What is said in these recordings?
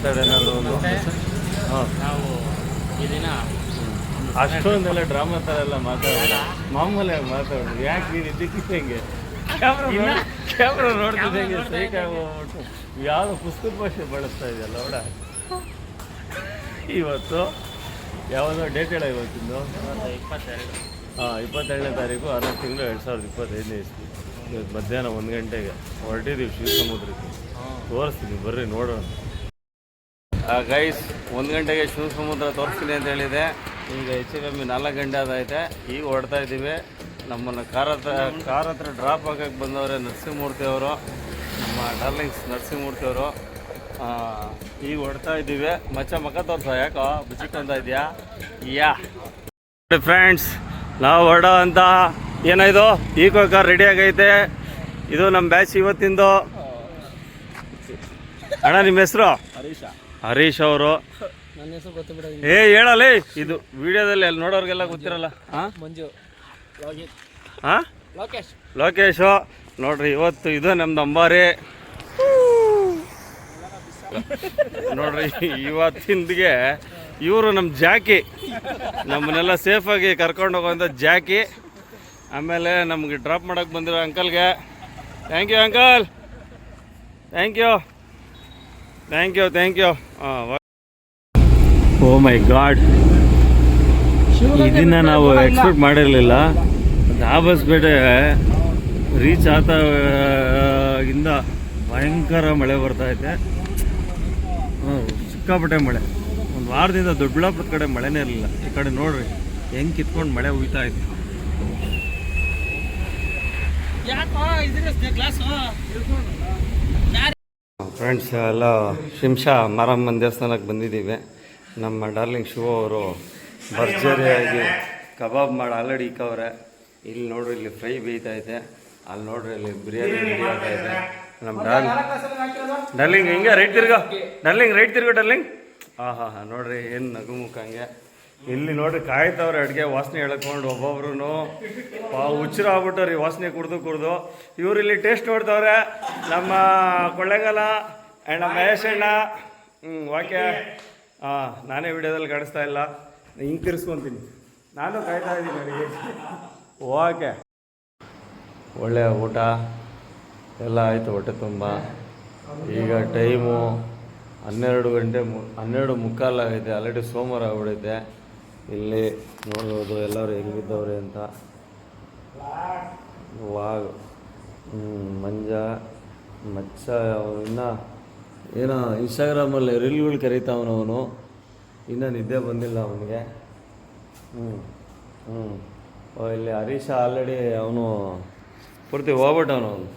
ಒಂದು ಹಾಂ. ನಾವು ಈ ದಿನ ಅಷ್ಟೊಂದೆಲ್ಲ ಡ್ರಾಮಾ ಥರ ಎಲ್ಲ ಮಾತಾಡೋಣ ಮಾಮೂಲಿಯಾಗಿ ಮಾತಾಡೋದು. ಯಾಕೆ ನೀನು ಇದ್ದಕ್ಕಿದ್ದಂಗೆ ಕ್ಯಾಮ್ರಾ ಕ್ಯಾಮ್ರಾ ನೋಡ್ತಿದ್ದಂಗೆ ಸೈಕ್ ಆಗೋಗ್ಬಿಟ್ಟು ಯಾವುದೋ ಪುಸ್ತಕ ಭಾಷೆ ಬಳಸ್ತಾ ಇದೆಯಲ್ಲ ನೋಡ. ಇವತ್ತು ಯಾವುದೋ ಡೇಟ್ ಹೇಳ ಇವತ್ತಿಂದು? ಇಪ್ಪತ್ತೆರಡು. ಹಾಂ ಇಪ್ಪತ್ತೆರಡನೇ ತಾರೀಕು ಆರನೇ ತಿಂಗಳು ಎರಡು ಸಾವಿರದ ಇಪ್ಪತ್ತೈದನೇ ಇಸ್ವಿ. ಇವತ್ತು ಮಧ್ಯಾಹ್ನ ಒಂದು ಗಂಟೆಗೆ ಹೊರಟಿದ್ದೀವಿ ಶಿವಸಮುದ್ರಕ್ಕೆ ತೋರಿಸ್ತೀನಿ ಬರ್ರಿ ನೋಡೋಣ. ಗೈಸ್ ಒಂದು ಗಂಟೆಗೆ ಶಿವ ಸಮುದ್ರ ತೋರಿಸ್ತೀನಿ ಅಂತ ಹೇಳಿದೆ. ಈಗ ಹೆಚ್ಚು ಕಮ್ಮಿ ನಾಲ್ಕು ಗಂಟೆ ಆದೈತೆ ಈಗ ಹೊಡ್ತಾ ಇದ್ದೀವಿ. ನಮ್ಮನ್ನು ಕಾರ್ ಹತ್ರ ಕಾರ್ ಹತ್ರ ಡ್ರಾಪ್ ಆಗಕ್ಕೆ ಬಂದವರೇ ನರಸಿಂಹಮೂರ್ತಿ ಅವರು. ನಮ್ಮ ಡಾರ್ಲಿಂಗ್ಸ್ ನರಸಿಂಹಮೂರ್ತಿ ಅವರು. ಈಗ ಹೊಡ್ತಾ ಇದ್ದೀವಿ. ಮಚ್ಚ ಮಕ್ಕ ತೋರಿಸ, ಯಾಕೋ ಬಿಚ್ಚಿಕೊಂತ ಇದೆಯಾ? ಯಾ. ಫ್ರೆಂಡ್ಸ್ ನಾವು ಹೊರಡೋ ಅಂತ ಏನಾಯ್ತು ಈಕೋ ಕಾರ್ ರೆಡಿ ಆಗೈತೆ. ಇದು ನಮ್ಮ ಬ್ಯಾಚ್ ಇವತ್ತಿಂದು. ಅಣ್ಣ, ನಿಮ್ಮ ಹೆಸರು? ಹರೀಶ. ಹರೀಶ್ ಅವರು. ನನ್ನ ಹೆಸರು ಏ ಹೇಳಲೇ. ಇದು ವಿಡಿಯೋದಲ್ಲಿ ಅಲ್ಲಿ ನೋಡೋರಿಗೆಲ್ಲ ಗೊತ್ತಿರಲ್ಲ. ಹಾಂ ಮಂಜು. ಹಾಂ ಲೋಕೇಶ್. ಲೋಕೇಶು ನೋಡ್ರಿ ಇವತ್ತು ಇದು ನಮ್ದು ಅಂಬಾರಿ. ನೋಡ್ರಿ ಇವತ್ತಿಂದಿಗೆ ಇವರು ನಮ್ಮ ಜಾಕಿ. ನಮ್ಮನ್ನೆಲ್ಲ ಸೇಫಾಗಿ ಕರ್ಕೊಂಡು ಹೋಗೋಂಥ ಜಾಕಿ. ಆಮೇಲೆ ನಮಗೆ ಡ್ರಾಪ್ ಮಾಡೋಕೆ ಬಂದಿರೋ ಅಂಕಲ್ಗೆ. Thank you uncle thank you thank you thank you ಹಾಂ ಓ ಮೈ ಗಾಡ್ ಇದನ್ನ ನಾವು ಎಕ್ಸ್ಪೆಕ್ಟ್ ಮಾಡಿರಲಿಲ್ಲ. ದಾಬಸ್ಪೇಟೆ ರೀಚ್ ಆತ ಇಂದ ಭಯಂಕರ ಮಳೆ ಬರ್ತಾ ಐತೆ. ಸಿಕ್ಕಾಪಟ್ಟೆ ಮಳೆ. ಒಂದು ವಾರದಿಂದ ದೊಡ್ಡಬಳ್ಳಾಪುರದ ಕಡೆ ಮಳೆನೇ ಇರಲಿಲ್ಲ. ಈ ಕಡೆ ನೋಡ್ರಿ ಹೆಂಗೆ ಕಿತ್ಕೊಂಡು ಮಳೆ ಉಯ್ತಾ ಐತೆ ಯಾಕೋ ಫ್ರೆಂಡ್ಸ್ ಎಲ್ಲ ಶಿಂಷಾ ಮಾರಮ್ಮನ ದೇವಸ್ಥಾನಕ್ಕೆ ಬಂದಿದ್ದೀವಿ. ನಮ್ಮ ಡಾರ್ಲಿಂಗ್ ಶಿವ ಅವರು ಭರ್ಜರಿಯಾಗಿ ಕಬಾಬ್ ಮಾಡಿ ಆಲ್ರೆಡಿ ಇಕ್ಕವ್ರೆ. ಇಲ್ಲಿ ನೋಡ್ರಿ, ಇಲ್ಲಿ ಫ್ರೈ ಬೇಯ್ತಾ ಐತೆ ಅಲ್ಲಿ ನೋಡ್ರಿ, ಇಲ್ಲಿ ಬಿರಿಯಾನಿ ಇದೆ. ನಮ್ಮ ಡಾರ್ಲಿಂಗ್ ಡಾರ್ಲಿಂಗ್, ಹಿಂಗೆ ರೈಟ್ ತಿರ್ಗೋ. ಡಾರ್ಲಿಂಗ್ ರೈಟ್ ತಿರ್ಗೋ ಡಾರ್ಲಿಂಗ್. ಹಾಂ ಹಾಂ ಹಾಂ ನೋಡ್ರಿ, ಏನು ನಗು ಮುಖ ಹಂಗೆ. ಇಲ್ಲಿ ನೋಡ್ರಿ, ಕಾಯ್ತವ್ರೆ ಅಡುಗೆ, ವಾಸನೆ ಎಳ್ಕೊಂಡು ಒಬ್ಬೊಬ್ರು ಹುಚ್ಚರ ಆಗ್ಬಿಟ್ಟವ್ರಿ ವಾಸನೆ ಕುಡ್ದು ಕುಡ್ದು. ಇವ್ರು ಇಲ್ಲಿ ಟೇಸ್ಟ್ ನೋಡ್ತವ್ರೆ. ನಮ್ಮ ಕೊಳ್ಳೆಗಾಲ ಆ್ಯಂಡ್ ಮಹೇಶ್ ಅಣ್ಣ ಹ್ಞೂ ಓಕೆ. ಹಾಂ ನಾನೇ ವಿಡಿಯೋದಲ್ಲಿ ಕಾಣಿಸ್ತಾ ಇಲ್ಲ. ಹಿಂಗೆ ತಿರ್ಸ್ಕೊತೀನಿ. ನಾನು ಕಾಯ್ತಾ ಇದ್ದೀನಿ ನನಗೆ ಓಕೆ. ಒಳ್ಳೆಯ ಊಟ. ಎಲ್ಲ ಆಯಿತು, ಹೊಟ್ಟೆ ತುಂಬ. ಈಗ ಟೈಮು ಹನ್ನೆರಡು ಗಂಟೆ ಮು, ಹನ್ನೆರಡು ಮುಕ್ಕಾಲು ಆಗೈತೆ ಆಲ್ರೆಡಿ ಸೋಮವಾರ ಆಗ್ಬಿಡೈತೆ. ಇಲ್ಲಿ ನೋಡ್ಬೋದು ಎಲ್ಲರೂ ಹೆಂಗಿದ್ದವ್ರೆ ಅಂತ. ವಾಗ್ ಮಂಜ, ಮಚ್ಚ, ಇನ್ನು ಏನೋ ಇನ್ಸ್ಟಾಗ್ರಾಮಲ್ಲಿ ರೀಲ್ಗಳು ಕರೀತಾವನು ಅವನು ಇನ್ನೂ ನಿದ್ದೆ ಬಂದಿಲ್ಲ ಅವನಿಗೆ. ಹ್ಞೂ ಹ್ಞೂ ಇಲ್ಲಿ ಹರೀಶ ಆಲ್ರೆಡಿ ಅವನು ಪೂರ್ತಿ ಹೋಗ್ಬಿಟ್ಟವನು ಅವನು.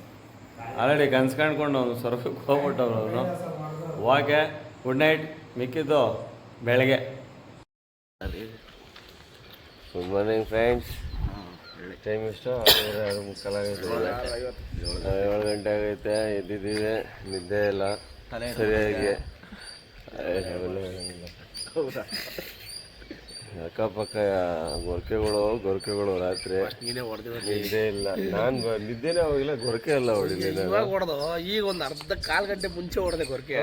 ಆಲ್ರೆಡಿ ಕನ್ಸು ಕಾಣ್ಕೊಂಡು ಅವನು ಸ್ವರ್ಗಕ್ಕೆ ಹೋಗ್ಬಿಟ್ಟವನು ಅವನು ಓಕೆ ಗುಡ್ ನೈಟ್ ಮಿಕ್ಕಿದ್ದು ಬೆಳಗ್ಗೆ. ಗುಡ್ ಮಾರ್ನಿಂಗ್ ಫ್ರೆಂಡ್ಸ್ ಟೈಮ್ ಆರು ಮುಕ್ಕಾಲಾಗೈತೆ. ಏಳು ಗಂಟೆ ಆಗೈತೆ ಎದ್ದಿದ್ದೀವಿ, ನಿದ್ದೆ ಇಲ್ಲ. ಸರಿಯಾಗಿ ಅಕ್ಕಪಕ್ಕ ಗೊರಕೆಗಳು ಗೊರಕೆಗಳು ರಾತ್ರಿ. ನಿದ್ದೆ ಇಲ್ಲ. ನಾನು ನಿದ್ದೆನೇ ಹೋಗಿಲ್ಲ ಗೊರಕೆ ಎಲ್ಲ ಹೊಡಿಲಿ ಇವಾಗ ಹೊಡೆದು ಈಗ ಒಂದು ಅರ್ಧ ಕಾಲ್ ಗಂಟೆ ಮುಂಚೆ ಹೊಡೆದೆ ಗೊರಕೆ?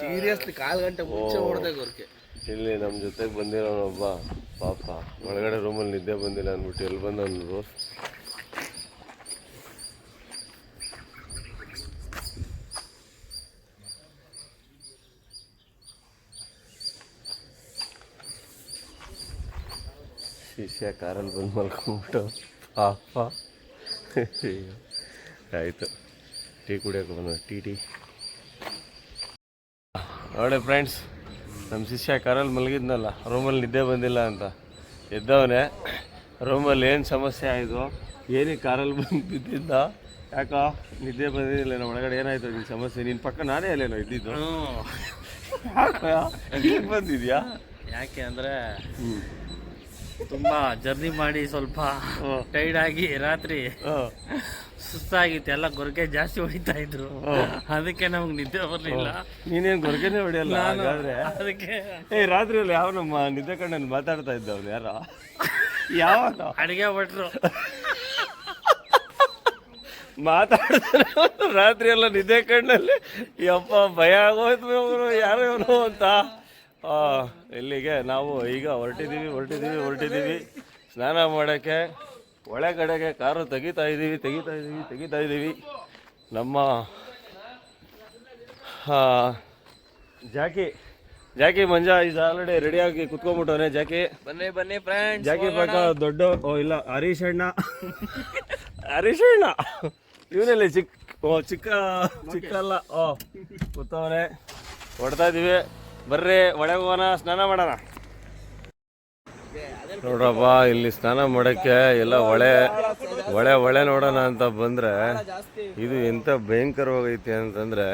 ಸೀರಿಯಸ್ಲಿ ಕಾಲ್ ಗಂಟೆ ಮುಂಚೆ ಹೊಡೆದೆ ಗೊರಕೆ. ಇಲ್ಲಿ ನಮ್ಮ ಜೊತೆಗೆ ಬಂದಿರೋನೊಬ್ಬ ಪಾಪ. ಒಳಗಡೆ ರೂಮಲ್ಲಿ ನಿದ್ದೆ ಬಂದಿಲ್ಲ ಅಂದ್ಬಿಟ್ಟು ಎಲ್ಲಿ ಬಂದವನು ಶಿಷ್ಯ ಕಾರಲ್ಲಿ ಬಂದು ಮಲ್ಕೊಂಡ್ಬಿಟ್ಟು ಪಾಪ ಅಯ್ಯೋ. ಆಯಿತು. ಟೀ ಕುಡಿಯೋಕೆ ಬಂದ ಟೀ ಟೀ. ನೋಡಿ ಫ್ರೆಂಡ್ಸ್ ನಮ್ಮ ಶಿಷ್ಯ ಕಾರಲ್ಲಿ ಮಲಗಿದ್ನಲ್ಲ ರೂಮಲ್ಲಿ ನಿದ್ದೆ ಬಂದಿಲ್ಲ ಅಂತ. ಎದ್ದವನೇ ರೂಮಲ್ಲಿ ಏನು ಸಮಸ್ಯೆ ಆಯಿತು ಏನಕ್ಕೆ ಕಾರಲ್ಲಿ ಬಂದು ಬಿದ್ದಿದ್ದ ಯಾಕೋ ನಿದ್ದೆ ಬಂದಿದ್ದಿಲ್ಲ ನಮ್ಮ ಒಳಗಡೆ ಏನಾಯ್ತು ನಿನ್ನ ಸಮಸ್ಯೆ. ನಿನ್ನ ಪಕ್ಕ ನಾನೇ ಅಲ್ಲೇನೋ ಇದ್ದಿದ್ದು. ಯಾಕೋ? ಬಂದಿದ್ಯಾ? ಯಾಕೆ ಅಂದ್ರೆ ತುಂಬಾ ಜರ್ನಿ ಮಾಡಿ ಸ್ವಲ್ಪ. ಟೈರ್ಡ್ ಆಗಿ ರಾತ್ರಿ ಸುಸ್ತಾಗಿತ್ತು ಎಲ್ಲ ಗೊರಕೆ ಜಾಸ್ತಿ ಹೊಡಿತಾ ಇದ್ರು. ಅದಕ್ಕೆ ನಮ್ಗೆ ನಿದ್ದೆ ಬರಲಿಲ್ಲ. ನೀನೇನು ಗೊರಕೆನೆ ಹೊಡಿಯಲ್ಲ ಹಾಗಾದ್ರೆ? ಅದಕ್ಕೆ ಏ ರಾತ್ರಿಯಲ್ಲಿ ಯಾವ ನಮ್ಮ ನಿದ್ದೆ ಕಣ್ಣಲ್ಲಿ ಮಾತಾಡ್ತಾ ಇದ್ದ ಅವ್ರು ಯಾರ? ಯಾವ ಅಡಿಗೆ ಭಟ್ರು. ಮಾತಾಡ್ತಾರೆ ರಾತ್ರಿ ಎಲ್ಲ ನಿದ್ದೆ ಕಣ್ಣಲ್ಲಿ. ಯಪ್ಪ ಭಯ ಆಗೋಯ್ತು ಅವರು. ಯಾರು ಇವನು ಅಂತ. ಇಲ್ಲಿಗೆ ನಾವು ಈಗ ಹೊರಟಿದ್ದೀವಿ ಹೊರಟಿದ್ದೀವಿ ಹೊರಟಿದ್ದೀವಿ. ಸ್ನಾನ ಮಾಡೋಕ್ಕೆ ಒಳಗಡೆಗೆ ಕಾರು ತೆಗಿತಾ ಇದ್ದೀವಿ ತೆಗಿತಾ ಇದ್ದೀವಿ ತೆಗಿತಾ ಇದ್ದೀವಿ. ನಮ್ಮ ಜಾಕಿ ಜಾಕಿ ಮಂಜ ಇದು ಆಲ್ರೆಡಿ ರೆಡಿಯಾಗಿ ಕುತ್ಕೊಂಡ್ಬಿಟ್ಟವನೆ. ಜಾಕಿ ಬನ್ನಿ ಬನ್ನಿ ಫ್ರೆಂಡ್ ಜಾಕಿ ಪಕ್ಕ ದೊಡ್ಡ ಓ ಇಲ್ಲ ಹರೀಶ್ ಅಣ್ಣ. ಹರೀಶ್ ಅಣ್ಣ. ಇವನಲ್ಲಿ ಚಿಕ್ಕ ಓ ಚಿಕ್ಕ ಚಿಕ್ಕಲ್ಲ ಓ ಕೂತವ್ರೆ ಹೊಡ್ತಾ ಇದೀವಿ ಬರ್ರಿ, ಒಳಗೆ ಹೋಗೋಣ, ಸ್ನಾನ ಮಾಡೋಣ. ನೋಡ್ರಪ್ಪ, ಇಲ್ಲಿ ಸ್ನಾನ ಮಾಡೋಕ್ಕೆ ಎಲ್ಲ ಹೊಳೆ ಹೊಳೆ ಹೊಳೆ ನೋಡೋಣ ಅಂತ ಬಂದ್ರೆ, ಇದು ಎಂತ ಭಯಂಕರವಾಗೈತಿ ಅಂತಂದ್ರೆ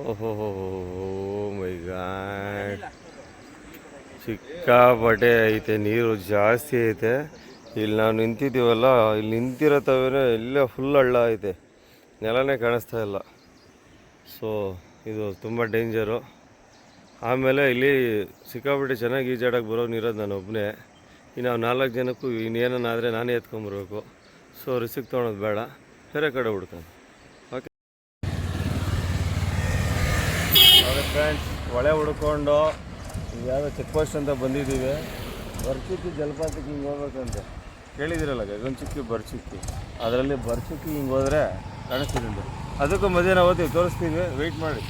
ಓಹೋ ಮೈ ಗಾಡ್ ಸಿಕ್ಕಾಪಟ್ಟೆ ಐತೆ, ನೀರು ಜಾಸ್ತಿ ಐತೆ. ಇಲ್ಲಿ ನಾವು ನಿಂತಿದ್ದೀವಲ್ಲ, ಇಲ್ಲಿ ನಿಂತಿರೋ ತವೇ ಇಲ್ಲೇ ಫುಲ್ ಹಳ್ಳ ಐತೆ. ನೆಲನೇ ಕಾಣಿಸ್ತಾ ಇಲ್ಲ. ಸೊ ಇದು ತುಂಬ ಡೇಂಜರು ಆಮೇಲೆ ಇಲ್ಲಿ ಸಿಕ್ಕಾಪಟ್ಟೆ ಚೆನ್ನಾಗಿ ಈಜಾಡೋಕ್ಕೆ ಬರೋ ನೀರೋದು ನಾನು ಒಬ್ಬನೇ ಇನ್ನು ನಾಲ್ಕು ಜನಕ್ಕೂ ಇನ್ನೇನಾದರೆ ನಾನೇ ಎತ್ಕೊಂಬರ್ಬೇಕು. ಸೊ ರಿಸಿಕ್ ತೊಗೊಳೋದು ಬೇಡ. ಬೇರೆ ಕಡೆ ಹುಡ್ಕೊಂಡು ಓಕೆ ಫ್ರೆಂಡ್ಸ್ ಹೊಳೆ ಹುಡ್ಕೊಂಡು ಯಾವುದೋ ಚೆಕ್ ಪೋಸ್ಟ್ ಅಂತ ಬಂದಿದ್ದೀವಿ. ಬರ್ಚಿಕ್ಕಿ ಜಲಪಾತಕ್ಕೆ ಹಿಂಗೆ ಹೋಗ್ಬೇಕಂತೆ. ಕೇಳಿದಿರಲ್ಲ ಗಗನಚುಕ್ಕಿ ಬರ್ಚಿಕ್ಕಿ. ಅದರಲ್ಲಿ ಬರ್ಚಿಕ್ಕಿ ಹಿಂಗೆ ಹೋದರೆ ಕಾಣಿಸ್ತಿದೆ ಅದಕ್ಕೂ ಮಧ್ಯಾಹ್ನ ಓದಿ ತೋರಿಸ್ತೀವಿ. ವೆಯ್ಟ್ ಮಾಡಿ.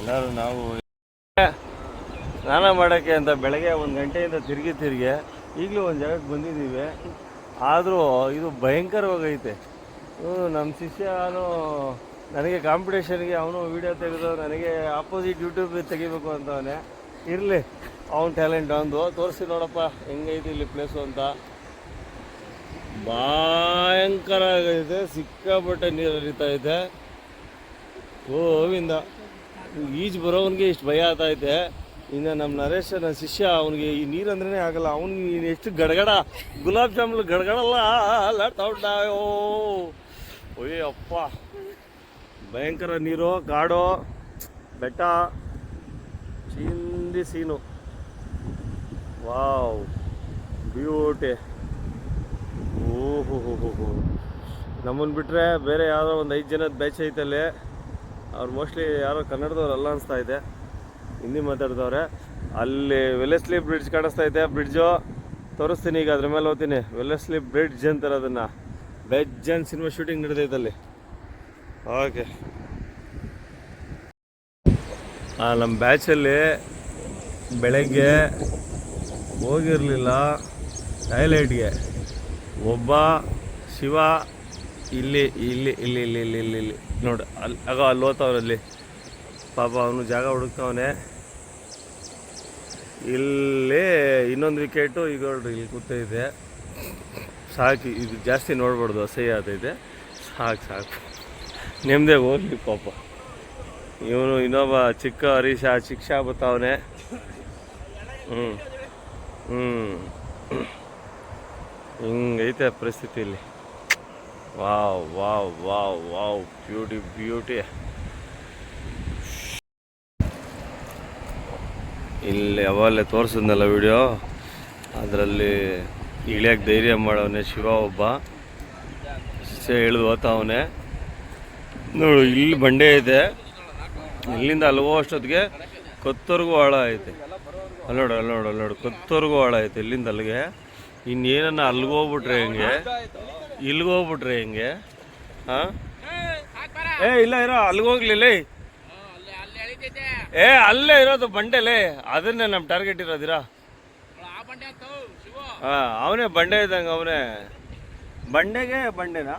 ಎಲ್ಲರೂ ನಾವು ಸ್ನಾನ ಮಾಡೋಕ್ಕೆ ಅಂತ ಬೆಳಗ್ಗೆ ಒಂದು ಗಂಟೆಯಿಂದ ತಿರುಗಿ ತಿರುಗಿ ಈಗಲೂ ಒಂದು ಜಾಗಕ್ಕೆ ಬಂದಿದ್ದೀವಿ. ಆದರೂ ಇದು ಭಯಂಕರವಾಗೈತೆ. ಇವನು ನಮ್ಮ ಶಿಷ್ಯನು ನನಗೆ ಕಾಂಪಿಟೇಷನ್ಗೆ ಅವನು ವೀಡಿಯೋ ತೆಗೆದು ನನಗೆ ಆಪೋಸಿಟ್ ಯೂಟ್ಯೂಬ್ ತೆಗಿಬೇಕು ಅಂತವನೇ. ಇರಲಿ, ಅವನ ಟ್ಯಾಲೆಂಟ್ ಅಂದು ತೋರಿಸಿ ನೋಡಪ್ಪ, ಹೆಂಗೈತೆ ಇಲ್ಲಿ ಪ್ಲೇಸು ಅಂತ. ಭಯಂಕರ ಆಗೈತೆ, ಸಿಕ್ಕಾಪಟ್ಟೆ ನೀರು ಹರಿತಾ ಇದೆ. ಗೋವಿಂದ. ಈಜು ಬರೋವನಿಗೆ ಇಷ್ಟು ಭಯ ಆಗ್ತೈತೆ ಇನ್ನು ನಮ್ಮ ನರೇಶ್ ನನ್ನ ಶಿಷ್ಯ ಅವನಿಗೆ ಈ ನೀರು ಅಂದ್ರೇ ಆಗಲ್ಲ. ಅವನು ಎಷ್ಟು ಗಡಗಡ, ಗುಲಾಬ್ ಜಾಮೂನ್ ಗಡಗಡಲ್ಲ ಓಯ್ ಅಪ್ಪ. ಭಯಂಕರ ನೀರು ಕಾಡು ಬೆಟ್ಟ, ಚಿಂದಿ ಸೀನು. Wow, beauty. ಓಹೋ ಹೋ ಹೋ ಹೋ ನಮ್ಮನ್ನು ಬಿಟ್ಟರೆ ಬೇರೆ ಯಾವುದೋ ಒಂದು ಐದು ಜನದ ಬ್ಯಾಚ್ ಐತಲ್ಲಿ. ಅವ್ರು ಮೋಸ್ಟ್ಲಿ ಯಾರೋ ಕನ್ನಡದವ್ರು ಅಲ್ಲ ಅನಿಸ್ತಾ ಇದೆ. ಹಿಂದಿ ಮಾತಾಡ್ದವ್ರೆ. ಅಲ್ಲಿ ವೆಲೆಸ್ಲಿ ಬ್ರಿಡ್ಜ್ ಕಾಣಿಸ್ತಾ ಇದೆ. ಬ್ರಿಡ್ಜು ತೋರಿಸ್ತೀನಿ ಈಗ ಅದ್ರ ಮೇಲೆ ಹೋಗ್ತೀನಿ. ವೆಲ್ಲೆಸ್ಲಿ ಬ್ರಿಡ್ಜ್ ಅಂತಾರೆ ಅದನ್ನು. ಬೆಜ್ಜನ್ ಸಿನಿಮಾ ಶೂಟಿಂಗ್ ನಡೆದೈತೆ ಅಲ್ಲಿ ಓಕೆ ನಮ್ಮ ಬ್ಯಾಚಲ್ಲಿ ಬೆಳಗ್ಗೆ ಹೋಗಿರಲಿಲ್ಲ ಟಾಯ್ಲೆಟ್ಗೆ ಒಬ್ಬ ಶಿವ, ಇಲ್ಲಿ ಇಲ್ಲಿ ಇಲ್ಲಿ ಇಲ್ಲಿ ಇಲ್ಲಿ ಇಲ್ಲಿ ಇಲ್ಲಿ. ನೋಡಿ ಅಲ್ಲಿ ಆಗ ಅಲ್ಲಿ ಹೋತವ್ರಲ್ಲಿ ಪಾಪ ಅವನು ಜಾಗ ಹುಡುಕ್ತವನೆ. ಇಲ್ಲಿ ಇನ್ನೊಂದು ವಿಕೆಟು ಈಗ ನೋಡ್ರಿ, ಇಲ್ಲಿ ಕೂತೈತೆ ಸಾಕು, ಇದು ಜಾಸ್ತಿ ನೋಡ್ಬಾರ್ದು, ಅಸಹ್ಯ ಇದೆ ಸಾಕು ಸಾಕು. ನೆಮ್ಮದೇ ಹೋಗ್ಲಿ ಪಾಪ. ಇವನು ಇನ್ನೊಬ್ಬ ಚಿಕ್ಕ ಹರೀಶ ಶಿಕ್ಷಾ ಬರ್ತಾವನೆ ಹ್ಞೂ ಹ್ಞೂ ಹಿಂಗೈತೆ ಪರಿಸ್ಥಿತಿ ಇಲ್ಲಿ. Wow wow wow wow, beauty beauty. ಇಲ್ಲಿ ಯಾವಾಗಲೇ ತೋರಿಸಿದ್ನಲ್ಲ ವಿಡಿಯೋ? ಅದರಲ್ಲಿ ಇಳಿಯಕ್ಕೆ ಧೈರ್ಯ ಮಾಡವನೆ ಶಿವ ಒಬ್ಬ. ಸೇ ಇಳಿದು ಅವನೇ. ನೋಡು, ಇಲ್ಲಿ ಬಂಡೆ ಐತೆ. ಇಲ್ಲಿಂದ ಅಷ್ಟೊತ್ತಿಗೆ ಕೊತ್ತೂರ್ಗೂ ಆಳ ಐತೆ. ಅಲ್ಲಿ ನೋಡು ಅಲ್ಲಿ ನೋಡು ಅಲ್ಲಿ ನೋಡು. ಕೊತ್ತೂರ್ಗೂ ಆಳ ಐತೆ ಇಲ್ಲಿಂದ ಅಲ್ಲಿಗೆ. ಇನ್ನೇನನ್ನ ಅಲ್ಲಿಗೆ ಹೋಗ್ಬಿಟ್ರೆ ಹೆಂಗೆ? ಇಲ್ಲಿಗೆ ಹೋಗ್ಬಿಟ್ರೆ ಹಿಂಗೆ. ಹಾಂ? ಏ ಇಲ್ಲ ಇರೋ ಅಲ್ಲಿಗೆ ಹೋಗ್ಲಿಲ್ಲ ಏ. ಏ ಅಲ್ಲೇ ಇರೋದು ಬಂಡೆಲೇ ಅದನ್ನೇ ನಮ್ಮ ಟಾರ್ಗೆಟ್ ಇರೋದಿರಾ? ಹಾಂ ಅವನೇ ಬಂಡೆ ಇದ್ದಂಗೆ ಅವನೇ. ಬಂಡೆಗೆ ಬಂಡೆನಾ?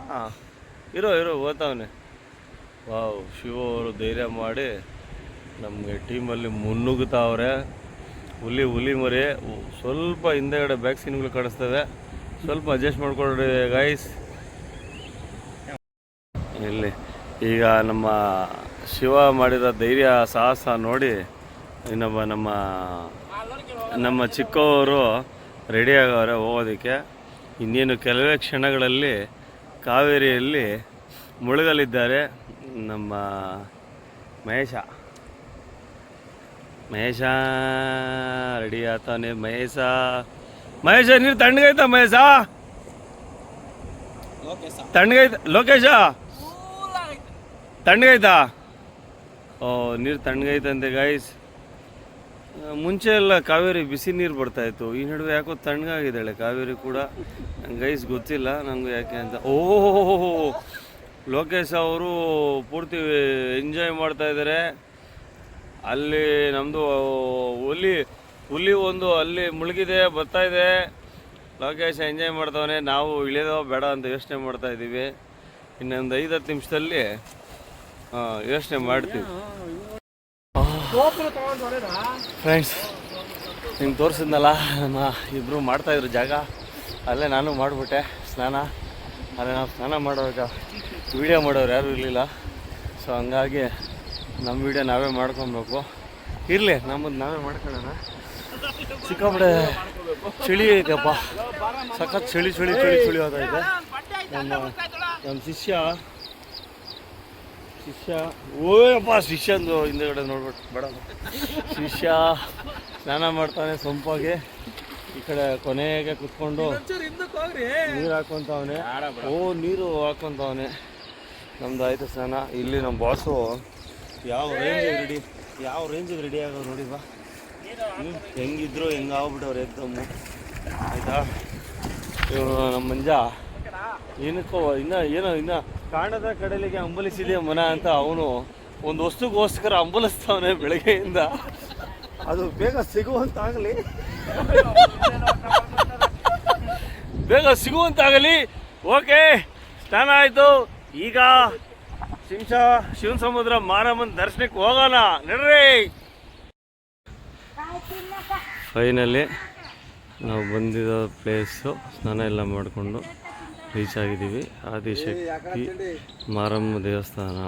ಇರೋ ಇರೋ ಓದ್ತಾವನೆ ವಾವ್ ಶಿವ ಅವರು ಧೈರ್ಯ ಮಾಡಿ ನಮಗೆ ಟೀಮಲ್ಲಿ ಮುನ್ನುಗ್ತಾವ್ರೆ. ಹುಲಿ ಹುಲಿ ಮರಿ. ಸ್ವಲ್ಪ ಹಿಂದೆಗಡೆ ಬ್ಯಾಕ್ ಕಡಿಸ್ತವೆ ಕಾಣಿಸ್ತವೆ ಸ್ವಲ್ಪ ಅಡ್ಜಸ್ಟ್ ಮಾಡ್ಕೊಳ್ರಿ ಗೈಸ್ ಇಲ್ಲಿ, ಈಗ ನಮ್ಮ ಶಿವ ಮಾಡಿದ ಧೈರ್ಯ, ಸಾಹಸ ನೋಡಿ ಇನ್ನೊಬ್ಬ ನಮ್ಮ ನಮ್ಮ ಚಿಕ್ಕವರು ರೆಡಿ ಹೋಗೋದಕ್ಕೆ. ಇನ್ನೇನು ಕೆಲವೇ ಕ್ಷಣಗಳಲ್ಲಿ ಕಾವೇರಿಯಲ್ಲಿ ಮುಳುಗಲಿದ್ದಾರೆ ನಮ್ಮ ಮಹೇಶ. ಮಹೇಶ ರೆಡಿ ಆತಾನೆ ಮಹೇಶ. ಮಹೇಶ ನೀರು ತಣ್ಣಗೈತ ಮಹೇಶ? ತಣ್ಣಗೈತ ಲೋಕೇಶ? ತಣ್ಣಗೈತಾ ಓ ನೀರು ತಣ್ಣಗೈತಂತೆ ಗಾಯ್ಸ್ ಮುಂಚೆ ಎಲ್ಲ ಕಾವೇರಿ ಬಿಸಿ ನೀರು ಬರ್ತಾಯಿತ್ತು ಈ ನಡುವೆ ಯಾಕೋ ತಣ್ಣಗಾಗಿದ್ದಾಳೆ ಕಾವೇರಿ ಕೂಡ. ನಂಗೆ ಗೈಸ್ ಗೊತ್ತಿಲ್ಲ ನನಗೂ ಯಾಕೆ ಅಂತ. ಓಹೋ ಲೋಕೇಶ್ ಅವರು ಪೂರ್ತಿ ಎಂಜಾಯ್ ಮಾಡ್ತಾ ಇದ್ದಾರೆ. ಅಲ್ಲಿ ನಮ್ಮದು ಹುಲಿ ಹುಲಿ ಒಂದು ಅಲ್ಲಿ ಮುಳುಗಿದೆ, ಬರ್ತಾ ಇದೆ. ಲೋಕೇಶ್ ಎಂಜಾಯ್ ಮಾಡ್ತಾವನೆ. ನಾವು ಇಳಿಯೋದೋ ಬೇಡ ಅಂತ ಯೋಚನೆ ಮಾಡ್ತಾ ಇದ್ದೀವಿ. ಇನ್ನೊಂದು ಐದು ಹತ್ತು ನಿಮಿಷದಲ್ಲಿ ಯೋಚನೆ ಮಾಡ್ತೀವಿ. ಫ್ರೆಂಡ್ಸ್ ನಿಮ್ಗೆ ತೋರಿಸಿದ್ನಲ್ಲ, ನಮ್ಮ ಇಬ್ಬರು ಮಾಡ್ತಾಯಿದ್ರು ಜಾಗ. ಅಲ್ಲೇ ನಾನು ಮಾಡಿಬಿಟ್ಟೆ ಸ್ನಾನ. ಅಲ್ಲೇ ನಾವು ಸ್ನಾನ ಮಾಡೋವಾಗ ವೀಡಿಯೋ ಮಾಡೋರು ಯಾರೂ ಇರಲಿಲ್ಲ. ಸೊ ಹಂಗಾಗಿ ನಮ್ಮ ವೀಡಿಯೋ ನಾವೇ ಮಾಡ್ಕೊಬೇಕು. ಇರಲಿ, ನಮ್ಮದು ನಾವೇ ಮಾಡ್ಕೊಳ್ಳೋಣ. ಸಿಕ್ಕಾಪಟ್ಟೆ ಚಳಿ ಐತೆಪ್ಪ ಸಖತ್ ಚಳಿ ಚಳಿ ಚಳಿ ಚಳಿ ಇದೆ. ನಮ್ಮ ನಮ್ಮ ಶಿಷ್ಯ ಶಿಷ್ಯ, ಓಯಪ್ಪ ಶಿಷ್ಯಂದು ಹಿಂದೆಗಡೆ ನೋಡ್ಬಿಟ್ಟು ಬೇಡ. ಶಿಷ್ಯ ಸ್ನಾನ ಮಾಡ್ತಾನೆ ಸೊಂಪಾಗಿ. ಈ ಕಡೆ ಕೊನೆಗೆ ಕುತ್ಕೊಂಡು ನೀರು ಹಾಕೊಂತವನೆ. ಓ, ನೀರು ಹಾಕೊಂತವನೆ. ನಮ್ದು ಆಯಿತು ಸ್ನಾನ. ಇಲ್ಲಿ ನಮ್ಮ ಬಾಸು ಯಾವ ರೇಂಜಿಗೆ ರೆಡಿ ಯಾವ ರೇಂಜಿಗೆ ರೆಡಿ ಆಗೋ ನೋಡಿ ಬಾ. ಹೆಂಗಿದ್ರು ಹೆಂಗೆ ಆಗ್ಬಿಟ್ಟವ್ರು ಎಕ್ದಮ್ಮು ಆಯ್ತಾ? ಇವರು ನಮ್ಮ ಮಂಜ. ಏನಕ್ಕೋ ಇನ್ನ ಏನೋ ಇನ್ನ ಕಾಣದ ಕಡಲಿಗೆ ಅಂಬಲಿಸಿದೆ ಮನ ಅಂತ ಅವನು ಒಂದು ವಸ್ತುಗೋಸ್ಕರ ಅಂಬಲಿಸ್ತಾವನೆ ಬೆಳಗ್ಗೆಯಿಂದ. ಅದು ಬೇಗ ಸಿಗುವಂತಾಗಲಿ. ಬೇಗ ಸಿಗುವಂತಾಗಲಿ. ಓಕೆ ಸ್ನಾನ ಆಯಿತು. ಈಗ ಶಿಂಶ ಶಿವನ ಸಮುದ್ರ ಮಾರಮ್ಮನ ದರ್ಶನಕ್ಕೆ ಹೋಗೋಣ. ನಡ್ರಿ. ಫೈನಲಿ ನಾವು ಬಂದಿರೋ ಪ್ಲೇಸು ಸ್ನಾನ ಎಲ್ಲ ಮಾಡಿಕೊಂಡು ರೀಚ್ ಆಗಿದ್ದೀವಿ. ಆದಿಶಕ್ತಿ ಮಾರಮ್ಮ ದೇವಸ್ಥಾನ.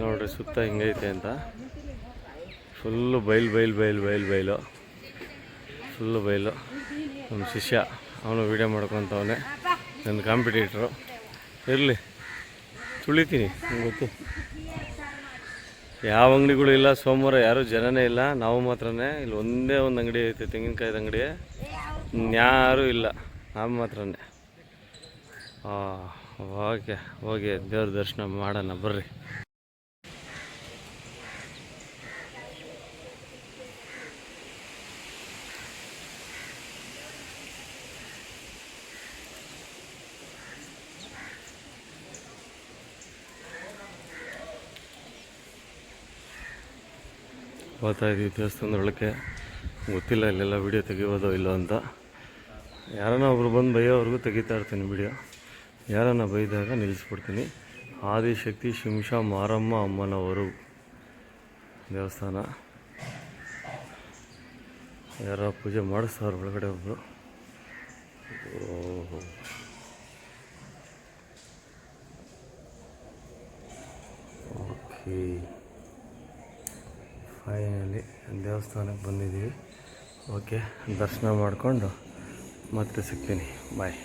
ನೋಡ್ರಿ, ಸುತ್ತ ಹಿಂಗೈತೆ ಅಂತ. ಫುಲ್ಲು ಬೈಲ್ ಬೈಲ್ ಬೈಲ್ ಬೈಲ್ ಬೈಲು ಫುಲ್ಲು ಬೈಲು ನಮ್ಮ ಶಿಷ್ಯ, ಅವನು ವೀಡಿಯೋ ಮಾಡ್ಕೊತವನೆ. ನನ್ನ ಕಾಂಪಿಟೇಟ್ರು ಇರಲಿ. ತುಳಿತೀನಿ ಗೊತ್ತು. ಯಾವ ಅಂಗಡಿಗಳು ಇಲ್ಲ, ಸೋಮವಾರ ಯಾರೂ ಜನನೇ ಇಲ್ಲ, ನಾವು ಮಾತ್ರನೇ, ಇಲ್ಲಿ ಒಂದೇ ಒಂದು ಅಂಗಡಿ ಐತೆ, ತೆಂಗಿನಕಾಯ್ದು ಅಂಗಡಿ. ಯಾರೂ ಇಲ್ಲ, ನಾವು ಮಾತ್ರನೇ. ಓಕೆ ಹೋಗಿ ದೇವ್ರ ದರ್ಶನ ಮಾಡೋಣ, ಬರ್ರಿ. ಹೋಗ್ತಾ ಇದ್ದೀವಿ ದೇವಸ್ಥಾನದ ಒಳಕ್ಕೆ ಗೊತ್ತಿಲ್ಲ ಇಲ್ಲೆಲ್ಲ ವಿಡಿಯೋ ತೆಗಿಬೋದೋ ಇಲ್ಲೋ ಅಂತ. ಯಾರನ್ನ ಒಬ್ರು ಬಂದು ಬೈಯೋವರೆಗೂ ತೆಗಿತಾ ಇರ್ತೀನಿ ವಿಡಿಯೋ ಯಾರನ್ನ ಬೈದಾಗ ನಿಲ್ಲಿಸ್ಬಿಡ್ತೀನಿ. ಆದಿಶಕ್ತಿ ಶಿಂಷ ಮಾರಮ್ಮ ಅಮ್ಮನವರು ದೇವಸ್ಥಾನ. ಯಾರೋ ಪೂಜೆ ಮಾಡಿಸ್ತಾವ್ರು ಒಳಗಡೆ ಒಬ್ಬರು ಓಹೋ. ಓಕೆ. ಫೈನಲಿ ದೇವಸ್ಥಾನಕ್ಕೆ ಬಂದಿದ್ದೀವಿ. ಓಕೆ, ದರ್ಶನ ಮಾಡಿಕೊಂಡು ಮತ್ತೆ ಸಿಗ್ತೀನಿ. ಬಾಯ್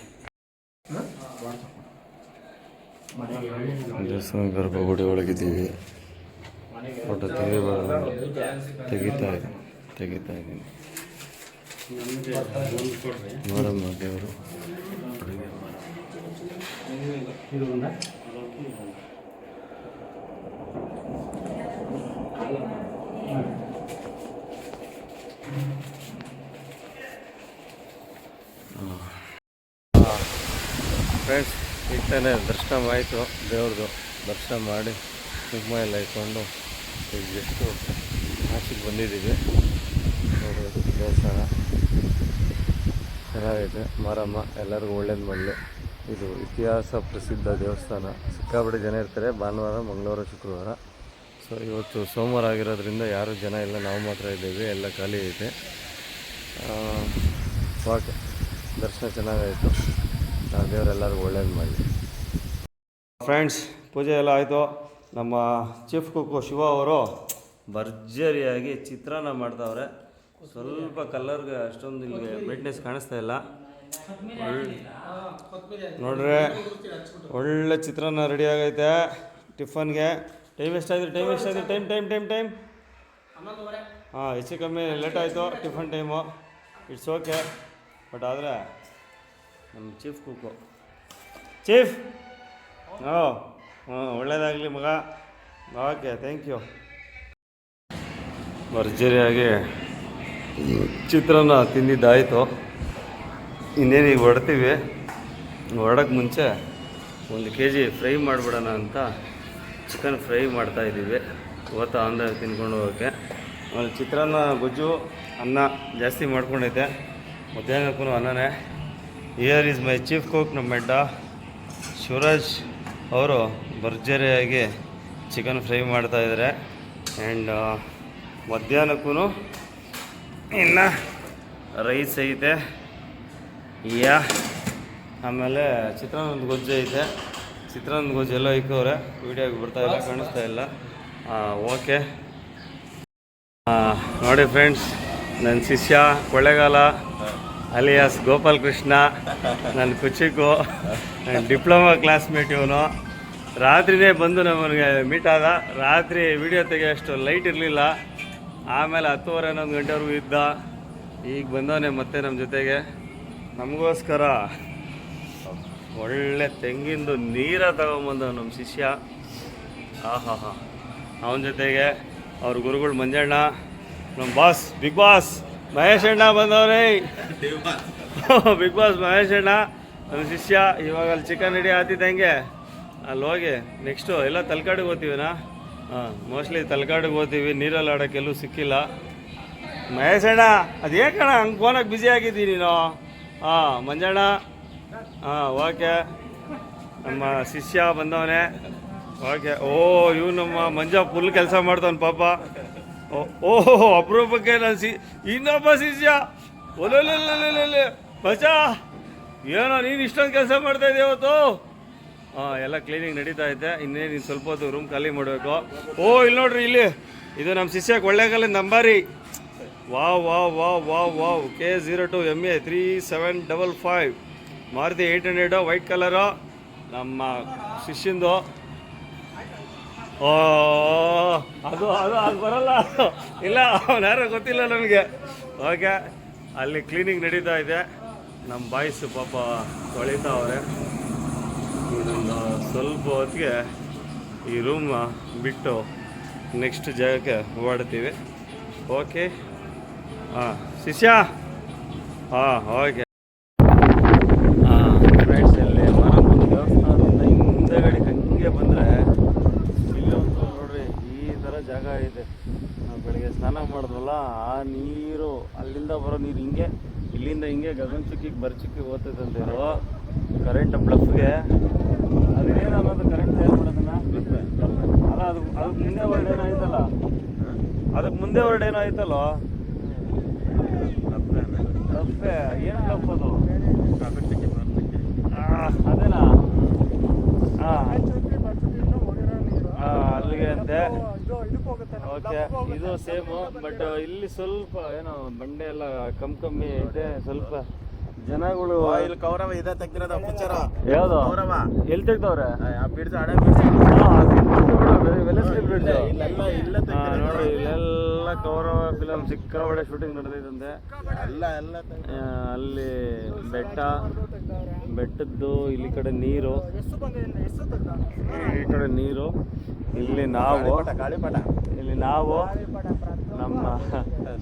ದೇವಸ್ಥಾನ ಗರ್ಭಗುಡಿ ಒಳಗಿದ್ದೀವಿ. ಫೋಟೋ ತೆಗಿಬಾರ್ದು ತೆಗಿತಾ ಇದ್ದೀನಿ. ತೆಗಿತಾ ಇದ್ದೀನಿ. ನೋಡಮ್ಮ ದೇವರು. ಈಗ ದರ್ಶನ ಆಯಿತು. ದೇವ್ರದ್ದು ದರ್ಶನ ಮಾಡಿ ಸಿಗ್ಮ ಎಲ್ಲ ಇಟ್ಕೊಂಡು ಈಗ ಎಷ್ಟು ಆಚೆಗೆ ಬಂದಿದ್ದೀವಿ. ನೋಡೋದು ದೇವಸ್ಥಾನ. ಚೆನ್ನಾಗೈತೆ. ಮಾರಮ್ಮ, ಎಲ್ಲರಿಗೂ ಒಳ್ಳೇದು ಮಾಡಲಿ. ಇದು ಇತಿಹಾಸ ಪ್ರಸಿದ್ಧ ದೇವಸ್ಥಾನ. ಸಿಕ್ಕಾಪಟ್ಟೆ ಜನ ಇರ್ತಾರೆ. ಭಾನುವಾರ, ಮಂಗಳವಾರ, ಶುಕ್ರವಾರ. ಸೊ ಇವತ್ತು ಸೋಮವಾರ ಆಗಿರೋದ್ರಿಂದ ಯಾರೂ ಜನ ಇಲ್ಲ. ನಾವು ಮಾತ್ರ ಇದ್ದೇವೆ. ಎಲ್ಲ ಖಾಲಿ ಐತೆ. ಓಕೆ. ದರ್ಶನ ಚೆನ್ನಾಗಾಯಿತು. ನಾವು ದೇವರೆಲ್ಲರಿಗೂ ಒಳ್ಳೇದು ಮಾಡಲಿ. ಫ್ರೆಂಡ್ಸ್ ಪೂಜೆ ಎಲ್ಲ ಆಯಿತು. ನಮ್ಮ ಚೀಫ್ ಕುಕ್ಕು ಶಿವ ಅವರು ಭರ್ಜರಿಯಾಗಿ ಚಿತ್ರಾನ್ನ ಮಾಡ್ತಾವ್ರೆ. ಸ್ವಲ್ಪ ಕಲರ್ಗೆ ಅಷ್ಟೊಂದು ಇಲ್ಲಿ ಬ್ರೈಟ್ನೆಸ್ ಕಾಣಿಸ್ತಾ ಇಲ್ಲ. ನೋಡ್ರೆ, ಒಳ್ಳೆ ಚಿತ್ರಾನ್ನ ರೆಡಿ ಆಗೈತೆ ಟಿಫನ್ಗೆ ಟೈಮ್ ಎಷ್ಟಾಯ್ತು ಟೈಮ್ ಎಷ್ಟಾಯ್ತು ಟೈಮ್ ಟೈಮ್ ಟೈಮ್ ಟೈಮ್ ಹಾಂ, ಹೆಚ್ಚು ಕಮ್ಮಿ ಲೇಟ್ ಆಯಿತು tiffin time it's okay but ಆದರೆ, ನಮ್ಮ ಚೀಫ್ ಕುಕ್ಕು ಚೀಫ್ ಓ ಹ್ಞೂ ಒಳ್ಳೇದಾಗಲಿ ಮಗ. ಓಕೆ ಥ್ಯಾಂಕ್ ಯು ಭರ್ಜರಿಯಾಗಿ ಚಿತ್ರಾನ್ನ ತಿಂದಿದ್ದಾಯಿತು. ಇನ್ನೇನು ಈಗ ಹೊಡ್ತೀವಿ? ಹೊರಡೋಕ್ಕೆ ಮುಂಚೆ ಒಂದು ಕೆ ಜಿ ಫ್ರೈ ಮಾಡಿಬಿಡೋಣ ಅಂತ ಚಿಕನ್ ಫ್ರೈ ಮಾಡ್ತಾಯಿದ್ದೀವಿ ಇವತ್ತು ಆಂದ ತಿನ್ಕೊಂಡು ಹೋಗೋಕ್ಕೆ. ಆಮೇಲೆ ಚಿತ್ರಾನ್ನ, ಗೊಜ್ಜು, ಅನ್ನ ಜಾಸ್ತಿ ಮಾಡ್ಕೊಂಡೈತೆ ಮಧ್ಯಾಹ್ನಕ್ಕೂ ಅನ್ನನೇ. Here is my chief cook ನಮ್ಮ ಮೆಡ್ಡ ಶಿವರಾಜ್ ಅವರು ಭರ್ಜರಿಯಾಗಿ ಚಿಕನ್ ಫ್ರೈ ಮಾಡ್ತಾಯಿದ್ದಾರೆ ಆ್ಯಂಡ್ ಮಧ್ಯಾಹ್ನಕ್ಕೂ ಇನ್ನು ರೈಸ್ ಐತೆ. ಯಾ, ಆಮೇಲೆ ಚಿತ್ರಾನ್ನದ ಗೊಜ್ಜು ಐತೆ. ಚಿತ್ರಾನ್ನದ ಗೊಜ್ಜು ಎಲ್ಲ ಇಕ್ಕವ್ರೆ ವೀಡಿಯೋಗೆ ಬರ್ತಾ ಇಲ್ಲ, ಕಾಣಿಸ್ತಾ ಇಲ್ಲ. ಓಕೆ ನೋಡಿ ಫ್ರೆಂಡ್ಸ್ ನನ್ನ ಶಿಷ್ಯ ಕೊಳ್ಳೆಗಾಲ ಅಲಿಯಾಸ್ ಗೋಪಾಲ್ ಕೃಷ್ಣ ನನ್ನ ಕುಚಿಕು ನನ್ನ ಡಿಪ್ಲೊಮಾ ಕ್ಲಾಸ್ಮೇಟ್ ಇವನು. ರಾತ್ರಿನೇ ಬಂದು ನಮಗೆ ಮೀಟ್ ಆದ. ರಾತ್ರಿ ವಿಡಿಯೋ ತೆಗೆಯೋಷ್ಟು ಲೈಟ್ ಇರಲಿಲ್ಲ. ಆಮೇಲೆ ಹತ್ತುವರೆ ಹನ್ನೊಂದು ಗಂಟೆವರೆಗೂ ಇದ್ದ. ಈಗ ಬಂದವನೇ ಮತ್ತೆ ನಮ್ಮ ಜೊತೆಗೆ. ನಮಗೋಸ್ಕರ ಒಳ್ಳೆ ತೆಂಗಿಂದು ನೀರ ತಗೊಂಬಂದ ನಮ್ಮ ಶಿಷ್ಯ. ಆಹಾ ಹಾ ಅವನ ಜೊತೆಗೆ ಅವ್ರ ಗುರುಗಳು ಮಂಜಣ್ಣ ನಮ್ಮ ಬಾಸ್ ಬಿಗ್ ಬಾಸ್ ಮಹೇಶ್ ಅಣ್ಣ ಬಂದವ್ರೆ. ಬಿಗ್ ಬಾಸ್ ಮಹೇಶ್ ಅಣ್ಣ ನನ್ನ ಶಿಷ್ಯ. ಇವಾಗ ಅಲ್ಲಿ ಚಿಕನ್ ರೆಡಿ ಆತಿದ್ದಂಗೆ ಅಲ್ಲಿ ಹೋಗಿ ನೆಕ್ಸ್ಟು ಎಲ್ಲ ತಲಕಾಡಿಗೆ ಹೋಗ್ತೀವಿನಾ? ಹಾಂ ಮೋಸ್ಟ್ಲಿ ತಲಕಾಡಿಗೆ ಹೋಗ್ತೀವಿ ನೀರಲ್ಲಿ ಆಡೋಕ್ಕೆ ಎಲ್ಲೂ ಸಿಕ್ಕಿಲ್ಲ. ಮಹೇಶ್ ಅಣ್ಣ ಅದು ಕಣ ಹಂಗೆ ಫೋನಾಗ ಬ್ಯುಸಿ ಆಗಿದ್ದೀನಿ ನೀನು? ಹಾಂ ಮಂಜಣ್ಣ. ಹಾಂ ಓಕೆ. ನಮ್ಮ ಶಿಷ್ಯ ಬಂದವನೇ. ಓಕೆ. ಓ ಇವು ನಮ್ಮ ಮಂಜ ಫುಲ್ ಕೆಲಸ ಮಾಡ್ತಾನೆ ಪಾಪ. ಓಹೋ, ಅಪರೂಪಕ್ಕೆ ನನ್ನ ಸಿ ಇನ್ನೊಬ್ಬ ಶಿಷ್ಯ. ಒಲೊಲ್ಲೊಲ್ಲೊಲ್ಲೊಲ್ಲೆ ಬಚಾ ಏನೋ ನೀನು ಇಷ್ಟೊಂದು ಕೆಲಸ ಮಾಡ್ತಾ ಇದೆಯಾ ಇವತ್ತು ಹಾಂ ಎಲ್ಲ ಕ್ಲೀನಿಂಗ್ ನಡೀತಾ ಐತೆ. ಇನ್ನೇನು ನೀನು ಸ್ವಲ್ಪ ಹೊತ್ತು ರೂಮ್ ಖಾಲಿ ಮಾಡಬೇಕು. ಓ ಇಲ್ಲಿ ನೋಡ್ರಿ, ಇಲ್ಲಿ. ಇದು ನಮ್ಮ ಶಿಷ್ಯಕ್ಕೆ ಒಳ್ಳೆಗಾಲ ನಂಬಾರಿ wow wow wow wow wow. K zero two M A three seven double five Maruti eight hundred white colour ನಮ್ಮ ಶಿಷ್ಯಂದು. ಓ, ಅದು ಅದು ಅದು ಬರಲ್ಲ. ಇಲ್ಲ, ಅವ್ನು ಯಾರೋ ಗೊತ್ತಿಲ್ಲ ನನಗೆ. ಓಕೆ, ಅಲ್ಲಿ ಕ್ಲೀನಿಂಗ್ ನಡೀತಾ ಇದೆ. ನಮ್ಮ ಬಾಯ್ಸ್ ಪಾಪ ತೊಳಿತಾವ್ರೆ ಇನ್ನೊಂದು ಸ್ವಲ್ಪ ಹೊತ್ತಿಗೆ ಈ ರೂಮ್ ಬಿಟ್ಟು ನೆಕ್ಸ್ಟ್ ಜಾಗಕ್ಕೆ ಓಡಾಡ್ತೀವಿ. ಓಕೆ, ಹಾಂ, ಶಿಷ್ಯ? ಹಾಂ, ಓಕೆ ಹಾಂ ಫ್ರೆಂಡ್ಸ್ ಇಲ್ಲಿ ಮಾರಮ್ಮನ ದೇವಸ್ಥಾನದಿಂದ ಹಿಂದೆಗಡೆ ಹಂಗೆ ಬಂದರೆ ಇಲ್ಲಿ ಒಂದು ನೋಡ್ರಿ ಈ ಥರ ಜಾಗ ಇದೆ ನಾವು ಬೆಳಿಗ್ಗೆ ಸ್ನಾನ ಮಾಡಿದ್ವಲ್ಲ ಆ ನೀರು, ಅಲ್ಲಿಂದ ಬರೋ ನೀರು ಹಿಂಗೆ, ಇಲ್ಲಿಂದ ಹಿಂಗೆ ಗಗನ ಚುಕ್ಕಿಗೆ ಬರ್ಚಿಕ್ಕಿಗೆ ಓದ್ತೈತಂತಿರೋ ಕರೆಂಟ್ ಬ್ಲಫ್ಗೆ ಅದೇನು ಅನ್ನೋದು ಕರೆಂಟ್ ಏನು ಮಾಡೋದನ್ನ? ಅಲ್ಲ, ಅದು ಅದಕ್ಕೆ ಮುಂದೆ ಏನೋ ಏನಾಯ್ತಲ್ಲ ಅದಕ್ಕೆ ಮುಂದೆ ವರ್ಡ್ ಏನೋ ಕಪ್ಪೆ ಏನು ಕಪ್ಪದು ಅದು? ಅದೇನಾ? ಹಾಂ ಅಲ್ಲಿಗೆ ಅಂತೆ. ಓಕೆ ಇದು ಸೇಮ್ ಬಟ್ ಇಲ್ಲಿ ಸ್ವಲ್ಪ ಏನೋ ಬಂಡೆ ಎಲ್ಲ ಕಮ್ಮಿ ಕಮ್ಮಿ ಇದೆ ಸ್ವಲ್ಪ ಜನಗಳು ಇಲ್ಲಿ ಕೌರವ ಇದೆ ತೆಗ್ದಿರೋದು ಪಿಕ್ಚರ್ ಯಾವ್ದು? ಕೌರವ. ಎಲ್ಲಿ ತೆಗ್ದವ್ರೆ? ಬಿಡ್ಸ ಹಳೆ ಬಿಡ್ಸ ಇಲ್ಲೆಲ್ಲ ಇಲ್ಲ ನೋಡಿ ಇಲ್ಲೆಲ್ಲ ಕೌರವ ಫಿಲಮ್ ಸಿಕ್ಕಾಪಟ್ಟೆ ಶೂಟಿಂಗ್ ನಡೆದೈತಂತೆ ಎಲ್ಲ ಎಲ್ಲ ಅಲ್ಲಿ ಬೆಟ್ಟ ಬೆಟ್ಟದ್ದು ಇಲ್ಲಿ ಕಡೆ ನೀರು. ಈ ಕಡೆ ನೀರು. ಇಲ್ಲಿ ನಾವು. ಇಲ್ಲಿ ನಾವು. ನಮ್ಮ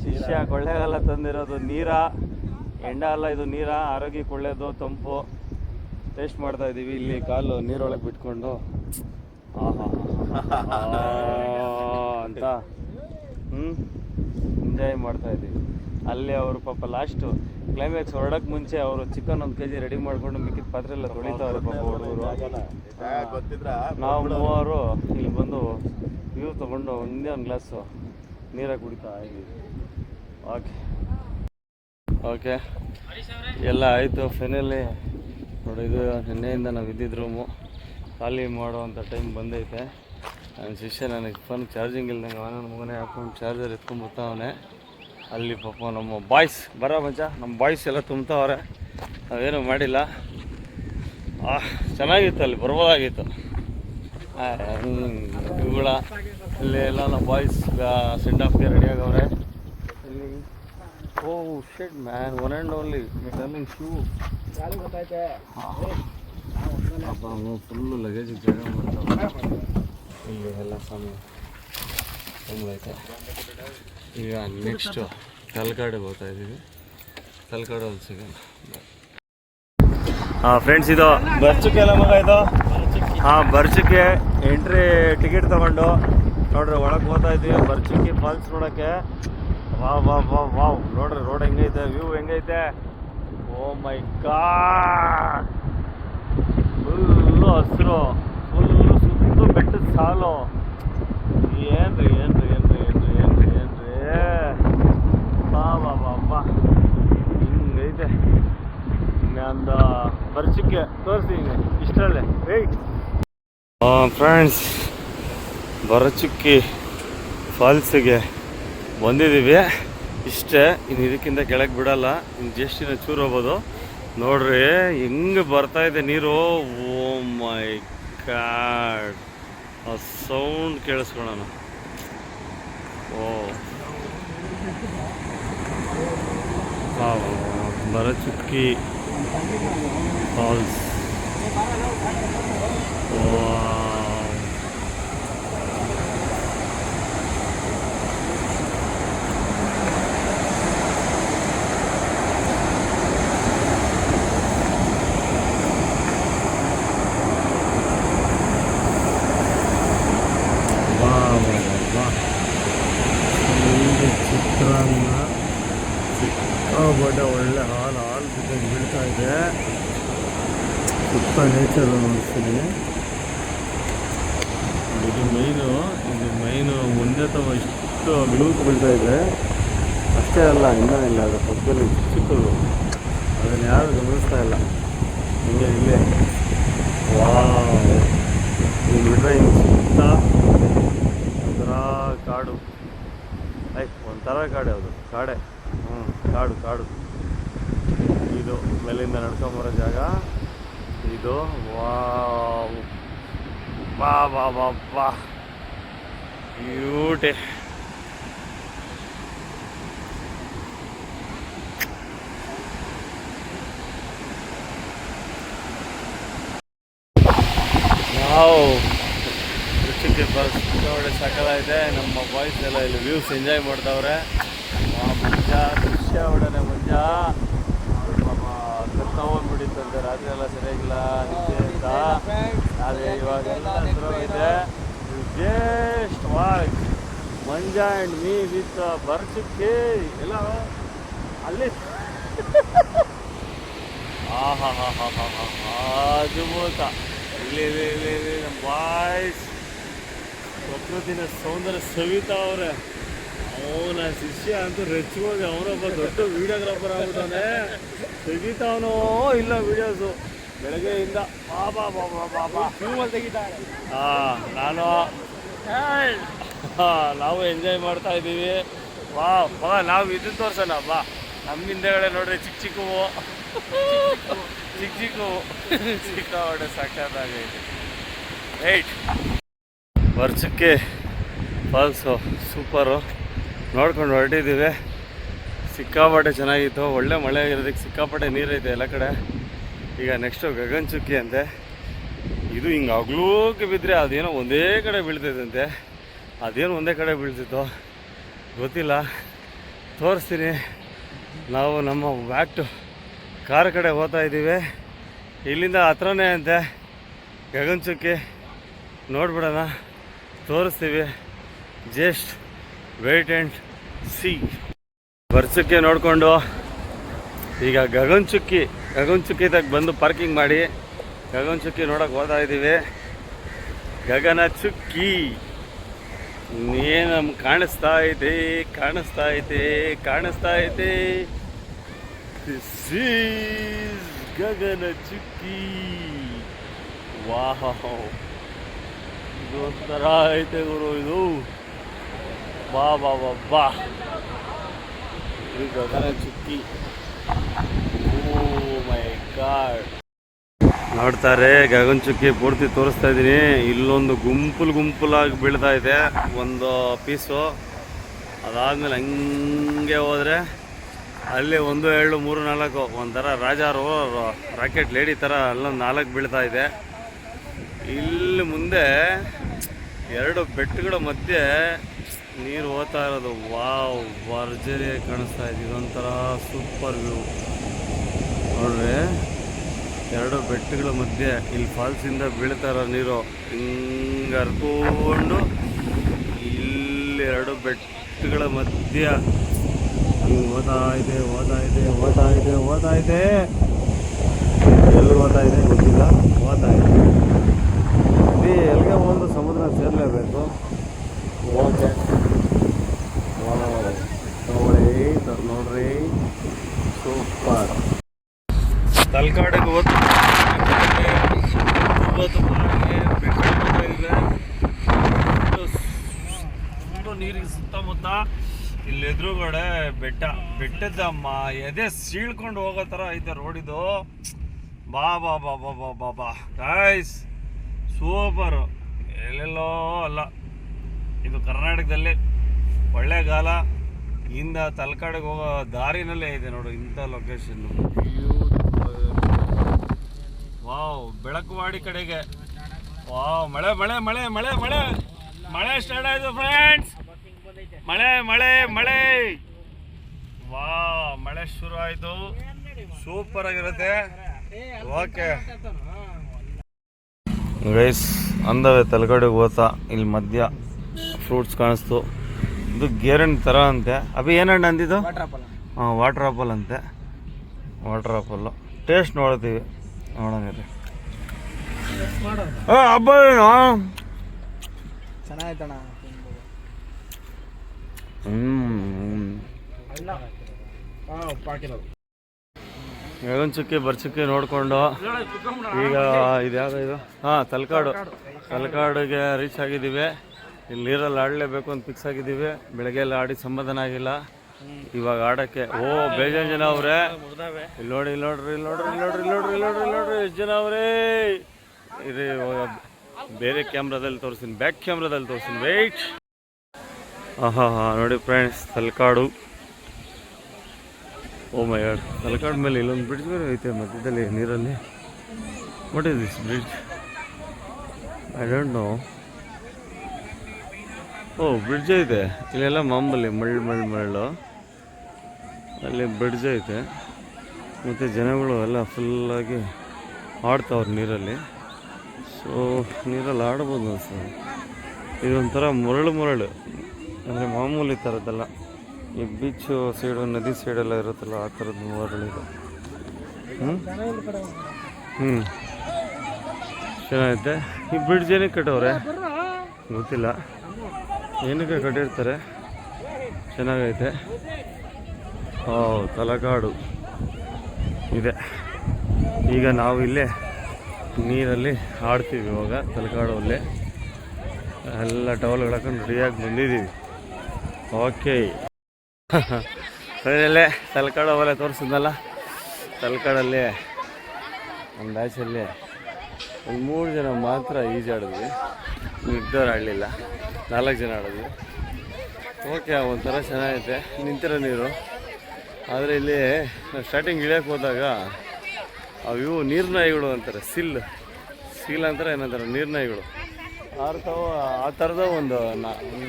ಶಿಷ್ಯ ಕೊಳ್ಳೆಗಾಲ ತಂದಿರೋದು ನೀರ. ಎಂಡ ಅಲ್ಲ ಇದು ನೀರ. ಆರೋಗ್ಯಕ್ಕೆ ಒಳ್ಳೆಯದು ತಂಪು. ಟೇಸ್ಟ್ ಮಾಡ್ತಾ ಇದ್ದೀವಿ ಇಲ್ಲಿ ಕಾಲು ನೀರೊಳಗೆ ಬಿಟ್ಕೊಂಡು. ಆಹಾ. ಅಂತ. ಹ್ಞೂ ಎಂಜಾಯ್ ಮಾಡ್ತಾ ಇದ್ದೀವಿ ಅಲ್ಲಿ ಅವರು ಪಾಪ ಲಾಸ್ಟು ಕ್ಲೈಮ್ಯಾಕ್ಸ್ ಹೊರಡಕ್ಕೆ ಮುಂಚೆ ಅವರು ಚಿಕನ್ ಒಂದು ಕೆ ಜಿ ರೆಡಿ ಮಾಡ್ಕೊಂಡು ಮಿಕ್ಕಿದ ಪಾತ್ರೆ ಎಲ್ಲ ತೊಳಿತಾವ್ರೆ ಪಾಪ ಹುಡುಗರು. ನಾವು ಮೂವರು ಇಲ್ಲಿ ಬಂದು ವ್ಯೂ ತಗೊಂಡು ಒಂದೇ ಒಂದು ಗ್ಲಾಸು ನೀರಾಗಿ ಕುಡಿತಾ ಇದ್ದೀವಿ. ಓಕೆ ಓಕೆ ಎಲ್ಲ ಆಯಿತು ಫೈನಲಿ ನೋಡಿ, ಇದು ನಿನ್ನೆಯಿಂದ ನಾವು ಇದ್ದಿದ್ದ ರೂಮು ಖಾಲಿ ಮಾಡುವಂಥ ಟೈಮ್ ಬಂದೈತೆ. ನನ್ನ ಶಿಷ್ಯ ನನಗೆ ಫೋನ್ ಚಾರ್ಜಿಂಗ್ ಇಲ್ದಂಗೆ ಅವನ ಮಗನೇ ಹಾಕೊಂಡು ಚಾರ್ಜರ್ ಎತ್ಕೊಂಡು ಬರ್ತಾವನೆ. ಅಲ್ಲಿ ಪಾಪ ನಮ್ಮ ಬಾಯ್ಸ್ ಬರ ಮಚ್ಚ ನಮ್ಮ ಬಾಯ್ಸ್ ಎಲ್ಲ ತುಂಬ್ತಾವ್ರೆ. ನಾವೇನು ಮಾಡಿಲ್ಲ. ಚೆನ್ನಾಗಿತ್ತು ಅಲ್ಲಿ, ಬರ್ಬೋದಾಗಿತ್ತು. ಇವುಗಳ ಇಲ್ಲಿ ಎಲ್ಲ ನಮ್ಮ ಬಾಯ್ಸ್ ಸೆಂಡ್ ಆಫ್ಗೆ ರೆಡಿ ಆಗವ್ರೆ. ಓ shed man one and only running shoe full luggage ಜಾಗ ಮಾಡ್ತಾವೆ ಇಲ್ಲಿ ಎಲ್ಲ ತುಂಬ ತುಂಬೈತೆ ಈಗ ನೆಕ್ಸ್ಟು ತಲಕಾಡಿಗೆ ಹೋಗ್ತಾ ಇದ್ದೀವಿ. ತಲಕಾಡು ಅಲ್ಲಿ ಸಿಗೋಣ. ಹಾಂ ಫ್ರೆಂಡ್ಸ್ ಇದು ಬರ್ಚುಕ್ಕೆ ಎಲ್ಲ ಮಗ ಇದು? ಹಾಂ ಬರ್ಚುಕ್ಕೆ ಎಂಟ್ರಿ ಟಿಕೆಟ್ ತಗೊಂಡು. ನೋಡ್ರಿ, ಒಳಗೆ ಹೋಗ್ತಾ ಇದ್ದೀವಿ. ಬರ್ಚುಕ್ಕಿ ಫಾಲ್ಸ್ ನೋಡೋಕ್ಕೆ. Wow wow wow wow. ನೋಡ್ರಿ ರೋಡ್ ಹೆಂಗೈತೆ ವ್ಯೂ ಹೆಂಗೈತೆ. Oh my god! ಫುಲ್ಲು ಹಸಿರು. ಫುಲ್ಲು ಸುತ್ತು ಬೆಟ್ಟದ ಸಾಲು ಏನ್ರಿ ಏನ್ರಿ ಏನ್ರಿ ಏನ್ರಿ ಏನ್ರಿ ಏನ್ರಿ ಬಾ ಬಾ ಬಾ ಬಾ ಹಿಂಗೈತೆ ಒಂದು ಬರ್ಚಿಕ್ಕೆ ತೋರಿಸಿ ಹಿಂಗೆ ಇಷ್ಟರಲ್ಲೇ ಏಯ್ ಫ್ರೆಂಡ್ಸ್ ಬರಚುಕ್ಕಿ ಫಾಲ್ಸಿಗೆ ಬಂದಿದ್ದೀವಿ. ಇಷ್ಟೇ, ಇನ್ನು ಇದಕ್ಕಿಂತ ಕೆಳಗೆ ಬಿಡಲ್ಲ. ಇನ್ನು ಜಸ್ಟ್ ಇನ್ನು ಚೂರು ಹೋಗ್ಬೋದು. ನೋಡ್ರಿ, ಹೆಂಗೆ ಬರ್ತಾ ಇದೆ ನೀರು? Oh my god. ಆ ಸೌಂಡ್ ಕೇಳಿಸ್ಕೊಳೋಣ ಓ. ಬರಚುಕ್ಕಿ ಫಾಲ್ಸ್. ಚಿತ್ರಾನ್ನ ಸಿಕ್ಕಾಪಟ್ಟೆ ಒಳ್ಳೆ ಹಾಲು ಹಾಲು ಬಿದ್ದಂಗೆ ಬೀಳ್ತಾ ಇದೆ. ಸುತ್ತ ನೇಚರ್ ಅನಿಸ್ತೀನಿ ಇದು ಮೈನು ಇದು ಮೈನು ಒಂದೇ ತವ ಇಷ್ಟು ಬಿಳುಕ್ ಬೀಳ್ತಾ ಇದೆ. ಅಷ್ಟೇ ಅಲ್ಲ ಇನ್ನೂ ಇಲ್ಲ ಅದು ಪಕ್ಕದಲ್ಲಿ ಚಿಕ್ಕ ಚಿಕ್ಕದು. ಅದನ್ನು ಯಾರು ಗಮನಿಸ್ತಾ ಇಲ್ಲ. ಹಿಂಗೆ ಇಲ್ಲೇ. ವಾವ್. ಹಿಂಗೆ ಹಿಂಗೆ ಸುತ್ತ ಒಂಥರ ಕಾಡು. ಆಯ್ತು ಒಂಥರ ಕಾಡೆ ಅದು ಕಾಡೆ. ಕಾಡು ಕಾಡು. ಇದು ಮೇಲಿಂದ ನಡ್ಕೊಂಬರೋ ಜಾಗ. ಇದು ವಾಹ್ ಬಾ ಬಾ ಬಾ ಬ್ಯೂಟಿ. ನಾವು ಸಕಲ ಇದೆ ನಮ್ಮ ಬಾಯ್ಸ್ ಎಲ್ಲ ಇಲ್ಲಿ ವ್ಯೂಸ್ ಎಂಜಾಯ್ ಮಾಡ್ತಾವ್ರೆ ಆ ಮಂಜ ಒಡನೆ ಮಂಜ. ರಾತ್ರಿ ಎಲ್ಲ ಸರಿಯಾಗಿಲ್ಲ ಅಂತ ಆದರೆ ಇವಾಗೆಲ್ಲ ಇದೆ just Manja and me with ಬರ್ಚಕ್ಕೆ ಎಲ್ಲ ಅಲ್ಲಿ. ಹಾ ಅದ್ಭುತ. ಇಲ್ಲಿ ಇಲ್ಲಿ ಬಾಯ್ಸ್ ಪ್ರಕೃತಿನ ಸೌಂದರ್ಯ ಸವಿತಾ ಅವ್ರೆ. ಅವನ ಶಿಷ್ಯ ಅಂತೂ ರೆಚ್ಚಿಗೋಗಿ ಅವನೊಬ್ಬ ದೊಡ್ಡ ವಿಡಿಯೋಗ್ರಾಫರ್ ಆಗ್ಬಿಟ್ಟಾನೆ. ತೆಗಿತಾವನೋ, ಇಲ್ಲ ವೀಡಿಯೋಸು. ಬೆಳಗ್ಗೆಯಿಂದ ಬಾಬಾ ಬಾಬಾ ಬಾಬಾ ಫಿಲ್ಮಲ್ಲಿ ತೆಗಿತಾರೆ ಹಾ, ನಾನು ನಾವು ಎಂಜಾಯ್ ಮಾಡ್ತಾ ಇದ್ದೀವಿ. ಬಾ ಬಾ, ನಾವು ಇದನ್ನು ತೋರ್ಸೋಣ, ಬಾ. ನಮ್ಮ ಹಿಂದೆಗಡೆ ನೋಡ್ರಿ ಚಿಕ್ಕ. ಚಿಕ್ಕವು ಚಿಕ್ಕ. ಚಿಕ್ಕವು ಚಿಕ್ಕ ಹೊಡೆ ಸಕ್ಕತ್ತಾಗೈತೆ ಏಯ್ಟ್ ವರ್ಷಕ್ಕೆ ಫಾಲ್ಸು ಸೂಪರು ನೋಡ್ಕೊಂಡು ಹೊರಟಿದ್ದೀವಿ. ಸಿಕ್ಕಾಪಟ್ಟೆ ಚೆನ್ನಾಗಿತ್ತು. ಒಳ್ಳೆ ಮಳೆ ಇರೋದಕ್ಕೆ ಸಿಕ್ಕಾಪಟ್ಟೆ ನೀರೈತೆ ಎಲ್ಲ ಕಡೆ. ಈಗ ನೆಕ್ಸ್ಟು ಗಗನ್ ಚುಕ್ಕಿ ಅಂತೆ. ಇದು ಹಿಂಗೆ ಅಗ್ಲೂಕ್ಕೆ ಬಿದ್ದರೆ ಅದೇನೋ ಒಂದೇ ಕಡೆ ಬೀಳ್ತೈತಂತೆ ಅದೇನು ಒಂದೇ ಕಡೆ ಬೀಳ್ತಿತ್ತು. ಗೊತ್ತಿಲ್ಲ. ತೋರಿಸ್ತೀನಿ. ನಾವು ನಮ್ಮ ಬ್ಯಾಕ್ ಟು ಕಾರ್ ಕಡೆ ಹೋಗ್ತಾ ಇದ್ದೀವಿ. ಇಲ್ಲಿಂದ ಹತ್ರನೇ ಅಂತೆ ಗಗನ್ ಚುಕ್ಕಿ ನೋಡ್ಬಿಡೋಣ. ತೋರಿಸ್ತೀವಿ. ಜಸ್ಟ್ ವೇಟ್ ಆ್ಯಂಡ್ ಸಿ ವರ್ಷಕ್ಕೆ ನೋಡಿಕೊಂಡು ಈಗ ಗಗನಚುಕ್ಕಿ ಚುಕ್ಕಿ ಗಗನ್ ಚುಕ್ಕಿ ತಗ ಬಂದು ಪಾರ್ಕಿಂಗ್ ಮಾಡಿ ಗಗನಚುಕ್ಕಿ ನೋಡಕ್ಕೆ ಹೋಗ್ತಾ ಇದ್ದೀವಿ. ಗಗನ ಚುಕ್ಕಿ ಏನು ಕಾಣಿಸ್ತಾ ಐತೆ ಕಾಣಿಸ್ತಾ ಐತೆ ಕಾಣಿಸ್ತಾ ಐತೆ ಗಗನ ಚುಕ್ಕಿ ವಾಹ ಇದು ಒಂಥರ ಐತೆ ಗುರು ಇದು. ಬಾ ಬಾ ಬಾ ಬಾ ಗಗನ ಚುಕ್ಕಿ. ಮೈ ಗಾಡ್ ನೋಡ್ತಾರೆ, ಗಗನ್ ಚುಕ್ಕಿ ಪೂರ್ತಿ ತೋರಿಸ್ತಾ ಇದ್ದೀನಿ. ಇಲ್ಲೊಂದು ಗುಂಪುಲ್ ಗುಂಪುಲಾಗಿ ಬೀಳ್ತಾ ಇದೆ, ಒಂದು ಪೀಸು. ಅದಾದ್ಮೇಲೆ ಹಂಗೆ ಹೋದರೆ, ಅಲ್ಲಿ ಒಂದು, ಎರಡು, ಮೂರು, ನಾಲ್ಕು, ಒಂಥರ ರಾಜಾರು ರಾಕೆಟ್ ಲೇಡಿ ಥರ ಅಲ್ಲೊಂದು ನಾಲ್ಕು ಬೀಳ್ತಾ ಇದೆ. ಇಲ್ಲಿ ಮುಂದೆ ಎರಡು ಬೆಟ್ಟಗಳ ಮಧ್ಯೆ ನೀರು ಹೋಗ್ತಾ ಇರೋದು. ವಾವ್, ಭರ್ಜರಿ ಕಾಣಿಸ್ತಾ ಇದೆ. ಇದೊಂಥರ ಸೂಪರ್ ವ್ಯೂ. ನೋಡ್ರಿ, ಎರಡು ಬೆಟ್ಟಗಳ ಮಧ್ಯೆ ಇಲ್ಲಿ ಫಾಲ್ಸಿಂದ ಬೀಳ್ತಾ ಇರೋ ನೀರು. ಹಿಂಗೆ ಹರ್ಕೊಂಡು ಇಲ್ಲಿ ಎರಡು ಬೆಟ್ಟಗಳ ಮಧ್ಯ ಹಿಂಗೆ ಓದಾ ಇದೆ ಓದಾ ಇದೆ ಓದಾ ಇದೆ ಓದಾ ಇದೆ. ಎಲ್ಲಿ ಓದ್ತಾ ಇದೆ ಗೊತ್ತಿಲ್ಲ. ಓದಾ ಇದೆ. ಎಲ್ಲಿಗೆ ಒಂದು ಸಮುದ್ರ ಸೇರಲೇಬೇಕು. ಓಕೆ. ನೋಡ್ರಿ ನೋಡ್ರಿ ಸೂಪರ್ ತಲಕಾಡಿಗೆ ಹೋದ್ ತುಂಬ ನೀರಿಗೆ ಸುತ್ತಮುತ್ತ ಇಲ್ಲಿ ಎದುರುಗಡೆ ಬೆಟ್ಟ ಬೆಟ್ಟದಮ್ಮ ಎದೆ ಸೀಳ್ಕೊಂಡು ಹೋಗೋ ಥರ ಐತೆ ರೋಡಿದು ಬಾ ಬಾ ಬಾ ಬಾ ಬಾ ಬಾ ಬಾ ಗಾಯ್ಸ್ ಸೂಪರು ಎಲ್ಲೆಲ್ಲೋ ಅಲ್ಲ. ಇದು ಕರ್ನಾಟಕದಲ್ಲಿ ಒಳ್ಳೆಗಾಲ ಇಂದ ತಲಕಾಡಿಗೆ ಹೋಗೋ ದಾರಿನಲ್ಲೇ ಇದೆ ನೋಡು ಇಂಥ ಲೊಕೇಶನ್ ವಾವ್, ಬೆಳಕುವಾಡಿ ಕಡೆಗೆ. ವಾವ್, ಮಳೆ ಮಳೆ ಮಳೆ ಮಳೆ ಮಳೆ. ಮಳೆ ಸ್ಟಾರ್ಟ್ ಆಯಿತು ಫ್ರೆಂಡ್ಸ್ ಮಳೆ ಮಳೆ ಮಳೆ. ವಾ ಮಳೆ ಶುರು ಆಯಿತು. ಸೂಪರ್ ಆಗಿರುತ್ತೆ. ಓಕೆ ಗೈಸ್ ಅಂದವೆ ತಲಗಡೆಗೆ ಹೋತಾ ಇಲ್ಲಿ ಮಧ್ಯ. ಫ್ರೂಟ್ಸ್ ಕಾಣಿಸ್ತು. ಇದು ಗೇರನ್ ಥರ ಅಂತೆ. ಅಭಿ ಏನಣ್ಣ ಅಂದಿದ್ದು? ಹಾಂ ವಾಟರ್ ಆಪಲ್ ಅಂತೆ. ವಾಟರ್ ಆಪಲ್ಲು ಟೇಸ್ಟ್ ನೋಡ್ತೀವಿ. ನೋಡೋಣ ಹಬ್ಬ ಹ್ಮ್ ಹಾಂ ಉಪ್ಪಾಕಿರೋದು ಗಗನ್ ಚುಕ್ಕಿ ಬರ್ಚುಕ್ಕಿ ನೋಡಿಕೊಂಡು ಈಗ ಇದ್ಯಾವುದು ಇದು? ಹಾಂ ತಲಕಾಡು. ತಲಕಾಡಿಗೆ ರೀಚ್ ಆಗಿದ್ದೀವಿ. ಇಲ್ಲಿ ನೀರಲ್ಲಿ ಆಡಲೇಬೇಕು ಅಂತ ಫಿಕ್ಸ್ ಆಗಿದ್ದೀವಿ. ಬೆಳಗ್ಗೆ ಎಲ್ಲ ಆಡಿ ಸಮಾಧಾನ ಆಗಿಲ್ಲ. ಇವಾಗ ಆಡೋಕ್ಕೆ ಓ, ಬೇಜಾನ್ ಜನ ಅವರೇ. ಇಲ್ಲಿ ನೋಡಿ ಇಲ್ಲಿ ನೋಡ್ರಿ ಇಲ್ಲಿ ನೋಡ್ರಿ ಇಲ್ಲಿ ನೋಡ್ರಿ ಇಲ್ಲಿ ನೋಡ್ರಿ ಇಲ್ಲಿ ನೋಡ್ರಿ ಇಲ್ಲಿ ನೋಡ್ರಿ, ಎಷ್ಟು ಜನ ಅವರೇ. ಇವಾಗ ಬೇರೆ ಕ್ಯಾಮ್ರಾದಲ್ಲಿ ತೋರಿಸ್ತೀನಿ. ಬ್ಯಾಕ್ ಕ್ಯಾಮ್ರಾದಲ್ಲಿ ತೋರಿಸ್ತೀನಿ. ವೆಯ್ಟ್ ಆಹಾ ನೋಡಿ friends, Talakadu. Oh my god Talakad ಮೇಲೆ ಇಲ್ಲೊಂದು ಬ್ರಿಡ್ಜ್ ಬೇರೆ ಐತೆ ಮಧ್ಯದಲ್ಲಿ ನೀರಲ್ಲಿ. What is this bridge I don't know oh bridge ಐತೆ ಇಲ್ಲೆಲ್ಲ ಮಾಮೂಲಿ ಮಳ್ಳು ಮಳ್ಳು ಮಳ್ಳು. ಅಲ್ಲಿ ಬ್ರಿಡ್ಜ್ ಐತೆ. ಮತ್ತು ಜನಗಳು ಎಲ್ಲ ಫುಲ್ಲಾಗಿ ಆಡ್ತಾವ್ರೆ ನೀರಲ್ಲಿ. ಸೊ ನೀರಲ್ಲಿ ಆಡ್ಬೋದು ಅನ್ಸ್ತದೆ ಇದೊಂಥರ ಮರಳು ಮರಳು. ಅಂದರೆ ಮಾಮೂಲಿ ಥರದ್ದೆಲ್ಲ. ಈ ಬೀಚು ಸೈಡು ನದಿ ಸೈಡೆಲ್ಲ ಇರುತ್ತಲ್ಲ, ಆ ಥರದ್ದು ಮರಳಿದು ಹ್ಞೂ ಹ್ಞೂ ಚೆನ್ನಾಗೈತೆ. ಈ ಬ್ರಿಡ್ಜ್ ಏನಕ್ಕೆ ಕಟ್ಟವ್ರೆ? ಗೊತ್ತಿಲ್ಲ. ಏನಕ್ಕೆ ಕಟ್ಟಿರ್ತಾರೆ? ಚೆನ್ನಾಗೈತೆ. ಓ ತಲಕಾಡು. ಇದೆ. ಈಗ ನಾವು ಇಲ್ಲೇ ನೀರಲ್ಲಿ ಆಡ್ತೀವಿ ಇವಾಗ, ತಲಕಾಡಲ್ಲಿ. ಎಲ್ಲ ಟವಲ್ ಹಾಕೊಂಡು ರೆಡಿಯಾಗಿ ಬಂದಿದ್ದೀವಿ ಓಕೆ ಅಲ್ಲೇ ತಲಕಾಡು ಅವಲೇ ತೋರಿಸಿದ್ನಲ್ಲ? ತಲಕಾಡಲ್ಲಿ, ಒಂದು ಬ್ಯಾಚಲ್ಲಿ ಒಂದು ಮೂರು ಜನ ಮಾತ್ರ ಈಜಾಡಿದ್ವಿ. ಮಿಗ್ದವ್ರು ಆಡಲಿಲ್ಲ. ನಾಲ್ಕು ಜನ ಆಡಿದ್ವಿ ಓಕೆ, ಒಂಥರ ಚೆನ್ನಾಗೈತೆ. ನಿಂತಿರೋ ನೀರು. ಆದರೆ ಇಲ್ಲಿ ಸ್ಟಾರ್ಟಿಂಗ್ ಇಳಿಯಕ್ಕೆ ಹೋದಾಗ ಅವು ನೀರು ನಾಯಿಗಳು ಅಂತಾರೆ ಸಿಲ್ ಸಿಲ್ ಅಂತಾರೆ, ಏನಂತಾರೆ ನೀರ್ನಾಯಿಗಳು ಆರ್ತಾವ ಆ ಥರದ ಒಂದು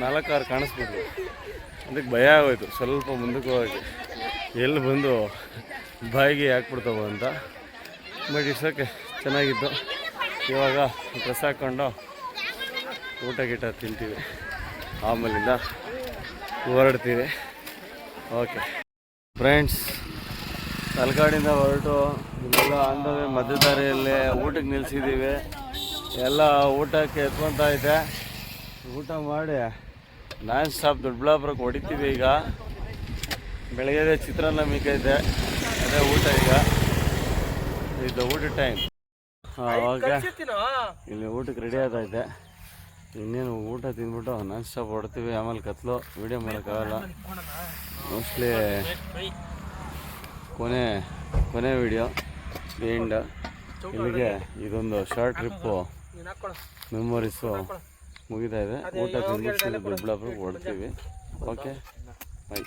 ನಾಲ್ಕಾರು ಕಾಣಿಸ್ಬಿಟ್ರು ಅದಕ್ಕೆ ಭಯ ಆಗೋಯ್ತು, ಸ್ವಲ್ಪ ಮುಂದಕ್ಕೆ ಹೋಗಿ ಎಲ್ಲಿ ಬಂದು ಬಾಯಿಗೆ ಹಾಕ್ಬಿಡ್ತಾವ ಅಂತ. ಬಟ್ ಇಟ್ಸ್ ಓಕೆ ಚೆನ್ನಾಗಿತ್ತು. ಇವಾಗ ಡ್ರೆಸ್ ಹಾಕ್ಕೊಂಡು ಊಟ ಗೀಟ ತಿಂತೀವಿ. ಆಮೇಲಿಂದ ಹೊರಡ್ತೀವಿ. ಓಕೆ ಫ್ರೆಂಡ್ಸ್ ತಲಕಾಡಿಂದ ಹೊರಟು ಇಲ್ಲೆಲ್ಲ ಅಂದವೆ ಮಧ್ಯದಾರಿಯಲ್ಲಿ ಊಟಕ್ಕೆ ನಿಲ್ಲಿಸಿದ್ದೀವಿ ಎಲ್ಲ ಊಟಕ್ಕೆ ಎತ್ಕೊತಾ ಐತೆ ಊಟ ಮಾಡಿ ನಾನ್ ಸ್ಟಾಪ್ ದೊಡ್ಡಬಳ್ಳಾಪುರಕ್ಕೆ ಹೊಡಿತೀವಿ ಈಗ. ಬೆಳಗ್ಗೆ ಚಿತ್ರಾನ್ನ ಮಿಕ್ಕೈತೆ ಅದೇ ಊಟ ಈಗ. ಇದು ಊಟ ಟೈಮ್ ಓಕೆ ಇಲ್ಲಿ ಊಟಕ್ಕೆ ರೆಡಿ ಆದೈತೆ ಇನ್ನೇನು ಊಟ ತಿಂದ್ಬಿಟ್ಟು ನಾನ್ ಸ್ಟಾಪ್ ಹೊಡ್ತೀವಿ ಆಮೇಲೆ ಕತ್ಲು ವೀಡಿಯೋ ಮಾಡೋಕ್ಕಾಗಲ್ಲ ಮೋಸ್ಟ್ಲಿ ಕೊನೆ ಕೊನೆ ವಿಡಿಯೋ ಎಂಡ್ ಇಲ್ಲಿಗೆ ಇದೊಂದು ಶಾರ್ಟ್ ಟ್ರಿಪ್ಪು ಮೆಮೊರೀಸು ಮುಗಿತಾ ಇದೆ. ಊಟ ತಿಂದ್ಬಿಟ್ಟು ದೊಡ್ಡಬಳ್ಳಾಪುರಕ್ಕೆ ಹೊಡ್ತೀವಿ ಓಕೆ ಬಾಯ್